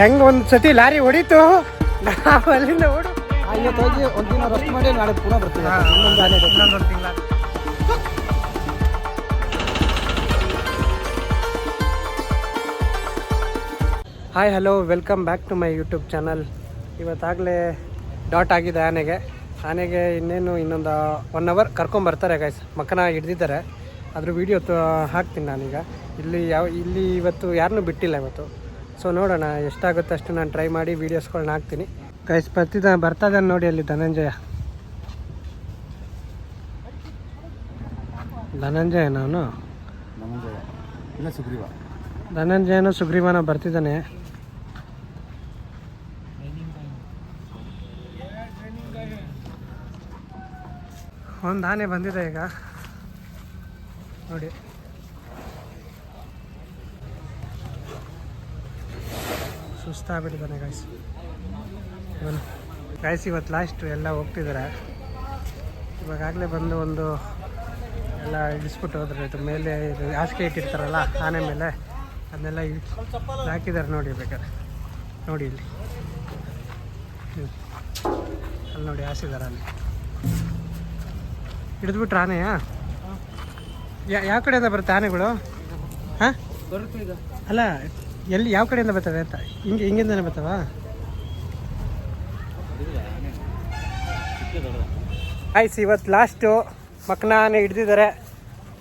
ಹೆಂಗ್ ಒಂದ್ ಸತಿ ಲಾರಿ ಹೊಡಿತು? ನಾವು ಅಲ್ಲಿಂದ ಓಡು. ಅಲ್ಲಿ ಹೋಗಿ ಒಂದಿನ ರಸ್ಟ್ ಮಾಡಿ ನಾಳೆ ಪುನಃ ಬರ್ತೀವಿ. ಇನ್ನೊಂದು. ತಿಂಗಳ. Hi hello welcome back to my YouTube channel ಇವತ್ತಾಗಲೇ ಡಾಟ್ ಆಗಿದೆ ಆನೆಗೆ. ಆನೆಗೆ ಇನ್ನೇನು ಇನ್ನೊಂದು ಒನ್ ಅವರ್ ಕರ್ಕೊಂಬರ್ತಾರೆ ಗೈಸ್ ಮಕ್ಕನ ಹಿಡ್ದಿದ್ದಾರೆ. ಅದ್ರ ವಿಡಿಯೋ ಹಾಕ್ತೀನಿ ನಾನೀಗ. ಇಲ್ಲಿ ಯಾವ ಇಲ್ಲಿ ಇವತ್ತು ಯಾರನ್ನೂ ಬಿಟ್ಟಿಲ್ಲ ಇವತ್ತು. ಸೊ ನೋಡೋಣ ಎಷ್ಟಾಗುತ್ತೆ ಅಷ್ಟು ನಾನು ಟ್ರೈ ಮಾಡಿ ವೀಡಿಯೋಸ್ಗಳನ್ನ ಹಾಕ್ತೀನಿ. ಗೈಸ್ ಬರ್ತಿದ್ದ ಬರ್ತಾನೆ ನೋಡಿ ಅಲ್ಲಿ ಧನಂಜಯ. ಧನಂಜಯ ನಾನು? ಇಲ್ಲ ಸುಗ್ರೀವ. ಧನಂಜಯನು ಸುಗ್ರೀವನ ಬರ್ತಿದ್ದಾನೆ. ಒಂದು ಆನೆ ಬಂದಿದೆ ಈಗ. ನೋಡಿ. ಸುಸ್ತಾಗ್ಬಿಟ್ಟಿದ್ದಾನೆ ಗಾಯ್ಸ್ ಬನ್ನಿ. ಗಾಯ್ಸ್ ಇವತ್ತು ಲಾಸ್ಟು ಎಲ್ಲ ಹೋಗ್ತಿದ್ದಾರೆ ಇವಾಗಾಗಲೇ ಬಂದು ಒಂದು ಎಲ್ಲ ಇಳಿಸ್ಬಿಟ್ಟು ಹೋದ್ರೆ. ಇದು ಮೇಲೆ ಇದು ಹಾಸಿಗೆ ಇಟ್ಟಿರ್ತಾರಲ್ಲ ಆನೆ ಮೇಲೆ ಅದನ್ನೆಲ್ಲ ಹಾಕಿದ್ದಾರೆ ನೋಡಿ ಬೇಕಾದ್ರೆ. ನೋಡಿ ಇಲ್ಲಿ. ಅಲ್ಲಿ ನೋಡಿ ಹಾಸಿದ್ದಾರೆ ಅಲ್ಲಿ. ಹಿಡಿದ್ಬಿಟ್ರೆ ಆನೆಯಾ? ಯಾ- ಯಾವ ಕಡೆಯಿಂದ ಬರುತ್ತೆ ಆನೆಗಳು? ಹಾಂ? ಅಲ್ಲ ಎಲ್ಲಿ ಯಾವ ಕಡೆಯಿಂದ ಬರ್ತವೆ ಅಂತ? ಹಿಂಗೆ ಹಿಂಗಿಂದನೇ ಬರ್ತಾವ? ಆಯ್ಸ್ ಇವತ್ತು ಲಾಸ್ಟು ಮಕ್ಕನ ಹಿಡ್ದಿದ್ದಾರೆ.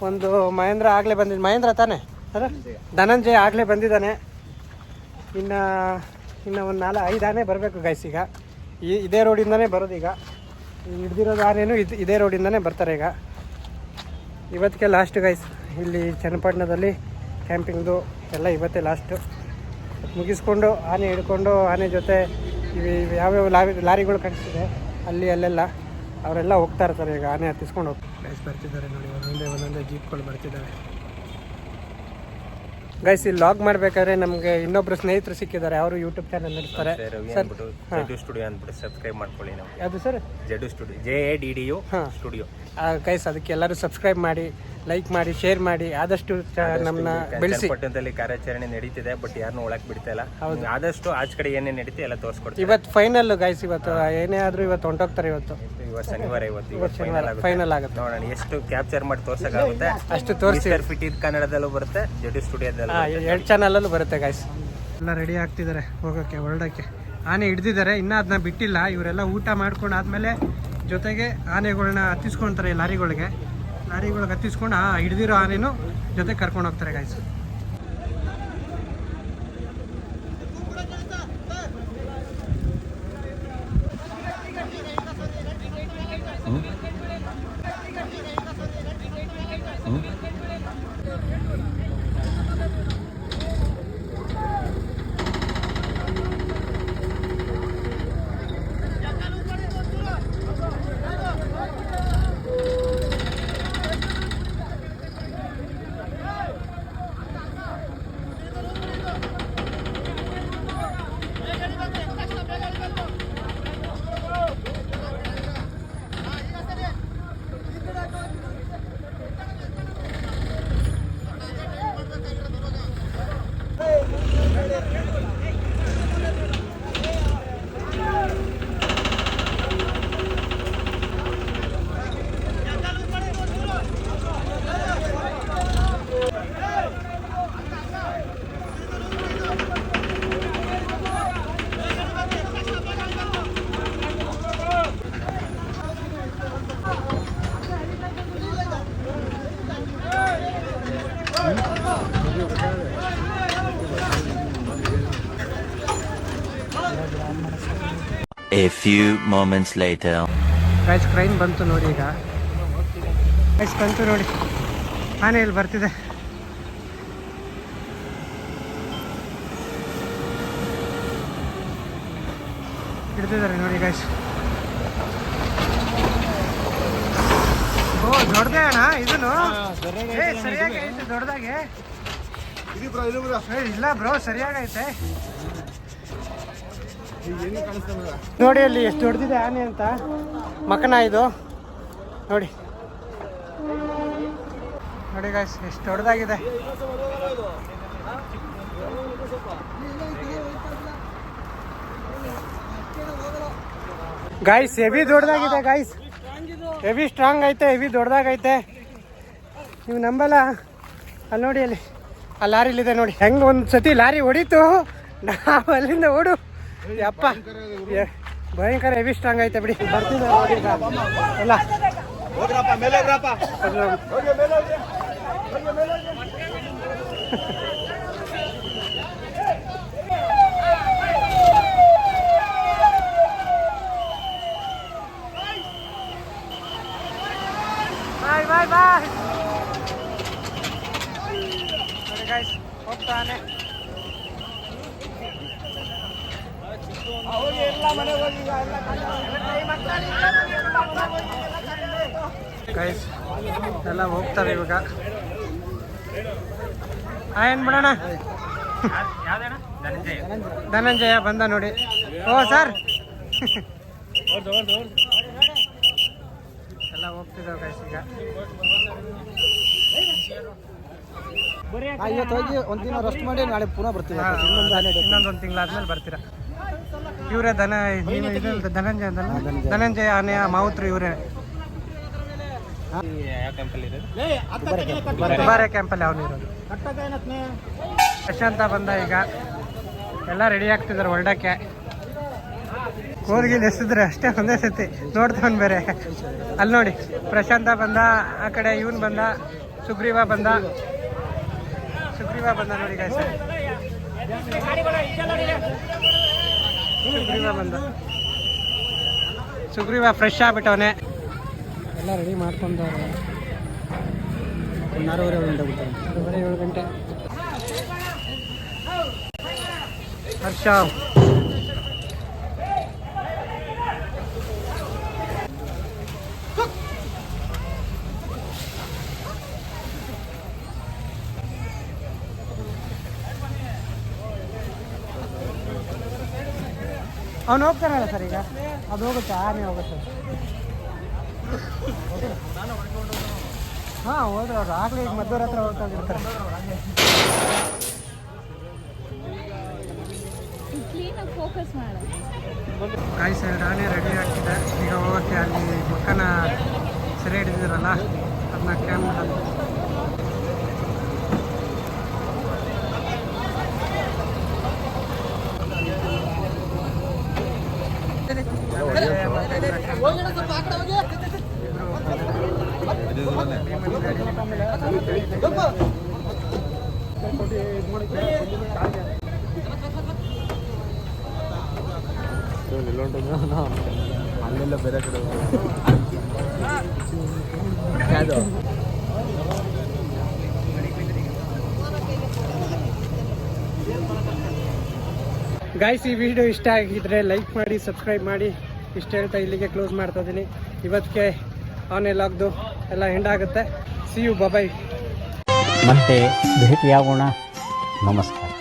ಒಂದು ಮಹೇಂದ್ರ ಆಗಲೇ ಬಂದಿದ್ದು ಮಹೇಂದ್ರ ತಾನೆ? ಅದ ಧನಂಜಯ ಆಗಲೇ ಬಂದಿದ್ದಾನೆ. ಇನ್ನು ಇನ್ನು ಒಂದು ನಾಲ್ಕು ಐದು ಆನೆ ಬರಬೇಕು ಗೈಸ್ ಈಗ. ಈ ಇದೇ ರೋಡಿಂದನೇ ಬರೋದು ಈಗ. ಹಿಡ್ದಿರೋದು ಆನೆನೂ ಇದು ಇದೇ ರೋಡಿಂದನೇ ಬರ್ತಾರೆ ಈಗ. ಇವತ್ತಿಗೆ ಲಾಸ್ಟ್ ಗೈಸ್ ಇಲ್ಲಿ ಚನ್ನಪಟ್ಟಣದಲ್ಲಿ ಕ್ಯಾಂಪಿಂಗ್ದು ಎಲ್ಲ ಇವತ್ತೇ ಲಾಸ್ಟು ಮುಗಿಸ್ಕೊಂಡು ಆನೆ ಹಿಡ್ಕೊಂಡು ಆನೆ ಜೊತೆ ಇವು ಯಾವ್ಯಾವ ಲಾರಿ ಲಾರಿಗಳು ಕಾಣಿಸ್ತಿದೆ, ಅಲ್ಲಿ ಅಲ್ಲೆಲ್ಲ ಅವರೆಲ್ಲ ಹೋಗ್ತಾ ಇರ್ತಾರೆ ಈಗ ಆನೆ ಹತ್ತಿಸ್ಕೊಂಡು ಹೋಗ್ತಾರೆ ಬರ್ತಿದ್ದಾರೆ ನೋಡಿ, ಒಂದೊಂದೇ ಒಂದೊಂದೇ ಜೀಪ್ಗಳು ಬರ್ತಿದ್ದಾರೆ ಗೈಸ್ ಇಲ್ಲಿ ಲಾಗ್ ಮಾಡಬೇಕಾದ್ರೆ ನಮಗೆ ಇನ್ನೊಬ್ರು ಸ್ನೇಹಿತರು ಸಿಕ್ಕಿದ್ದಾರೆ. ಅವರು ಯೂಟ್ಯೂಬ್ ಚಾನಲ್ ನಡೆಸ್ತಾರೆ. ಸರ್ ಜೆಡು ಸ್ಟುಡಿಯೋ ಅಂದ್ಬಿಟ್ಟು ಸಬ್ಸ್ಕ್ರೈಬ್ ಮಾಡ್ಕೊಳ್ಳಿ ನಾವು ಯಾವುದು sir? Jaddu studio J A D D U studio guys ಅದಕ್ಕೆ ಎಲ್ಲರೂ ಸಬ್ಸ್ಕ್ರೈಬ್ ಮಾಡಿ ಲೈಕ್ ಮಾಡಿ ಶೇರ್ ಮಾಡಿ ಆದಷ್ಟು ನಮ್ಮ ನಮ್ಮನ್ನ ಬೆಳೆಸಿ ಪಟ್ಟಣದಲ್ಲಿ ಕಾರ್ಯಾಚರಣೆ ನಡೀತಿದೆ ಬಟ್ ಯಾರನ್ನೂ ಒಳಕ್ ಬಿಡ್ತಾ ಇಲ್ಲ. ಆದಷ್ಟು ಆಚೆ ಕಡೆ ಏನೇ ನಡೀತಿ ಎಲ್ಲ ತೋರಿಸ್ಕೊಡ್ತೀವಿ. ಇವತ್ತು ಫೈನಲ್ ಗೈಸ್ ಇವತ್ತು ಏನೇ ಆದ್ರೂ ಇವತ್ತು ಹೊಂಟೋಗ್ತಾರೆ ಇವತ್ತು. ಇವತ್ತು ಶನಿವಾರ ಇವತ್ತು. ಇವತ್ತು ಫೈನಲ್ ಆಗುತ್ತೆ. ಫೈನಲ್ ಆಗುತ್ತೆ. ನೋಡೋಣ ಎಷ್ಟು ಕ್ಯಾಪ್ಚರ್ ಮಾಡಿ ತೋರ್ಸಕ್ಕಾಗುತ್ತೆ? ಅಷ್ಟು ತೋರಿಸಿ. ಫಿಟ್ ಇದ್ ಕನ್ನಡದಲ್ಲೂ ಬರುತ್ತೆ ಜೆಡು ಸ್ಟುಡಿಯೋದಲ್ಲಿ ಎರಡು ಚಾನಲಲ್ಲೂ ಬರುತ್ತೆ ಗಾಯ್ಸ್ ಎಲ್ಲ ರೆಡಿ ಆಗ್ತಿದ್ದಾರೆ ಹೋಗೋಕ್ಕೆ ಹೊರಡಕ್ಕೆ ಆನೆ ಹಿಡ್ದಿದ್ದಾರೆ ಇನ್ನೂ ಅದನ್ನ ಬಿಟ್ಟಿಲ್ಲ. ಇವರೆಲ್ಲ ಊಟ ಮಾಡ್ಕೊಂಡು ಆದಮೇಲೆ ಜೊತೆಗೆ ಆನೆಗಳನ್ನ ಹತ್ತಿಸ್ಕೊಳ್ತಾರೆ ಲಾರಿಗಳಿಗೆ. ಲಾರಿಗಳಿಗೆ ಹತ್ತಿಸ್ಕೊಂಡು ಆ ಹಿಡ್ದಿರೋ ಆನೆನೂ ಜೊತೆ ಕರ್ಕೊಂಡು ಹೋಗ್ತಾರೆ guys A few moments later. Guys crane ಬಂತು ನೋಡಿ ಈಗ. ಗೈಸ್ ಬಂತು ನೋಡಿ. ಆನೆ ಇಲ್ಲಿ ಬರ್ತಿದೆ. ಹಿಡ್ದಿದ್ದಾರೆ ನೋಡಿ ಗೈಸ್ ಓ ದೊಡ್ಡದೇ ಅಣ್ಣ ಇದನ್ನು? ಸರಿಯಾಗಿ ಐತೆ ದೊಡ್ಡದಾಗೆ. ಇಲ್ಲ ಬ್ರೋ ಸರಿಯಾಗೈತೆ. ನೋಡಿ ಅಲ್ಲಿ ಎಷ್ಟು ದೊಡ್ಡದಿದೆ ಆನೆ ಅಂತ. ಮಕನ ಇದು. ನೋಡಿ. ನೋಡಿ ಗಾಯ್ಸ್ ಎಷ್ಟು ದೊಡ್ಡದಾಗಿದೆ. ಗಾಯ್ಸ್ ಹೆವಿ ದೊಡ್ಡದಾಗಿದೆ ಗಾಯ್ಸ್ ಹೆವಿ ಸ್ಟ್ರಾಂಗ್ ಐತೆ ಹೆವಿ ದೊಡ್ಡದಾಗೈತೆ. ನೀವು ನಂಬಲ್ಲ? ಅಲ್ಲಿ ನೋಡಿ ಅಲ್ಲಿ. ಆ ಲಾರಿಲಿದೆ ನೋಡಿ. ಹೆಂಗೆ ಒಂದು ಸತಿ ಲಾರಿ ಹೊಡಿತು. ನಾವು ಅಲ್ಲಿಂದ ಓಡು. ಯಪ್ಪ ಭಯಂಕರ ಹೆವಿ ಸ್ಟ್ರಾಂಗ್ ಐತೆ ಬಿಡಿ. ಬರ್ತಿದೆ ನೋಡಿ ಎಲ್ಲ. ಬಾಯ್ ಬಾಯ್ ಬಾಯ್. ಗಾಯ್ಸ್ ಹೋಗ್ತಾನೆ. ಗೈಸ್ ಎಲ್ಲ ಹೋಗ್ತಾರೆ ಇವಾಗ. ಏನ್ ಬಿಡೋಣ ಧನಂಜಯ ಬಂದ ನೋಡಿ. ಓ ಸರ್. ಎಲ್ಲ ಹೋಗ್ತಿದ್ದಾವೆ ಗೈಸ್ ಈಗ. ಇವತ್ತು ಹೋಗಿ ಒಂದಿನ ರೆಸ್ಟ್ ಮಾಡಿ ನಾಳೆ ಪುನಃ ಬರ್ತೀವಿ. ಇನ್ನೊಂದು ಹನ್ನೆರಡು ಇನ್ನೊಂದೊಂದು ತಿಂಗಳಾದ್ಮೇಲೆ ಬರ್ತೀರಾ. ಇವರೇ ಧನ ಧನಂಜಯ ಅಂತಲ್ಲ? ಧನಂಜಯ. ಆನೆಯ ಮಾವುತ್ರು ಇವರೇ. ದುಬಾರೆ ಕ್ಯಾಂಪಲ್ಲಿ ಅವನು ಇರೋದು. ಅಂತ ಬಂದ ಈಗ. ಎಲ್ಲ ರೆಡಿ ಆಗ್ತಿದ್ದಾರೆ ಹೊರಡಕ್ಕೆ. ಕೋರ್ಗಿಲ್ ಎಸಿದ್ರೆ ಅಷ್ಟೇ ಒಂದೇ ಸತಿ. ನೋಡ್ತಾವನ್ ಬೇರೆ. ಅಲ್ಲಿ ನೋಡಿ ಪ್ರಶಾಂತ ಬಂದ ಆ ಕಡೆ ಇವನ್ ಬಂದ ಸುಗ್ರೀವ ಬಂದ. ಸುಗ್ರೀವ ಬಂದ ನೋಡಿ ಗಾಯ್ಸ್ ಸುಗ್ರೀವ ಬಂದ. ಸುಗ್ರೀವ ಫ್ರೆಶ್ ಆಗ್ಬಿಟ್ಟವನೆ. ಎಲ್ಲ ರೆಡಿ ಮಾಡ್ಕೊಂಡವ್ರೆ. ಒಂದು ಆರೂವರೆ ಗಂಟೆ ಬಿಡ್ತಾರೆ ಆರೂವರೆ ಏಳು ಗಂಟೆ. ಹರ್ಷ. ಅವನು ಹೋಗ್ತಾನಲ್ಲ ಸರ್ ಈಗ? ಅದು ಹೋಗುತ್ತೆ ಆನೆ ಹೋಗುತ್ತೆ. ಹಾಂ ಹೋದ್ರೆ ಅವ್ರು ಆಗಲೇ ಈಗ ಮದ್ದೂರ ಹತ್ರ ಹೋಗ್ತಾಗಿರ್ತಾರೆ ಕಾಯಿ ಸರ್, ನಾನೇ ರೆಡಿ ಆಗ್ತಿದೆ ಈಗ ಹೋಗೋಕ್ಕೆ ಅಲ್ಲಿ ಮಕ್ಕನ ಸೆರೆ ಹಿಡಿದಿರಲ್ಲ ಅದನ್ನ ಕ್ಯಾಮ್ರಲ್ಲಿ ಅಲ್ಲೆಲ್ಲ ಬೇರೆ ಈ ವಿಡಿಯೋ ಇಷ್ಟ ಆಗಿದ್ರೆ ಲೈಕ್ ಮಾಡಿ ಸಬ್ಸ್ಕ್ರೈಬ್ ಮಾಡಿ. ಇಷ್ಟ ಹೇಳ್ತಾ ಇಲ್ಲಿಗೆ ಕ್ಲೋಸ್ ಮಾಡ್ತಾ ಇದ್ದೀನಿ ಇವತ್ತಿಗೆ ಆನೆ ಆಗ್ದು ಎಲ್ಲ ಎಂಡ್ ಆಗುತ್ತೆ. ಸಿ ಯು ಬಾಬಾಯ್ ಮತ್ತೆ ಭೇಟಿಯಾಗೋಣ. নমস্কার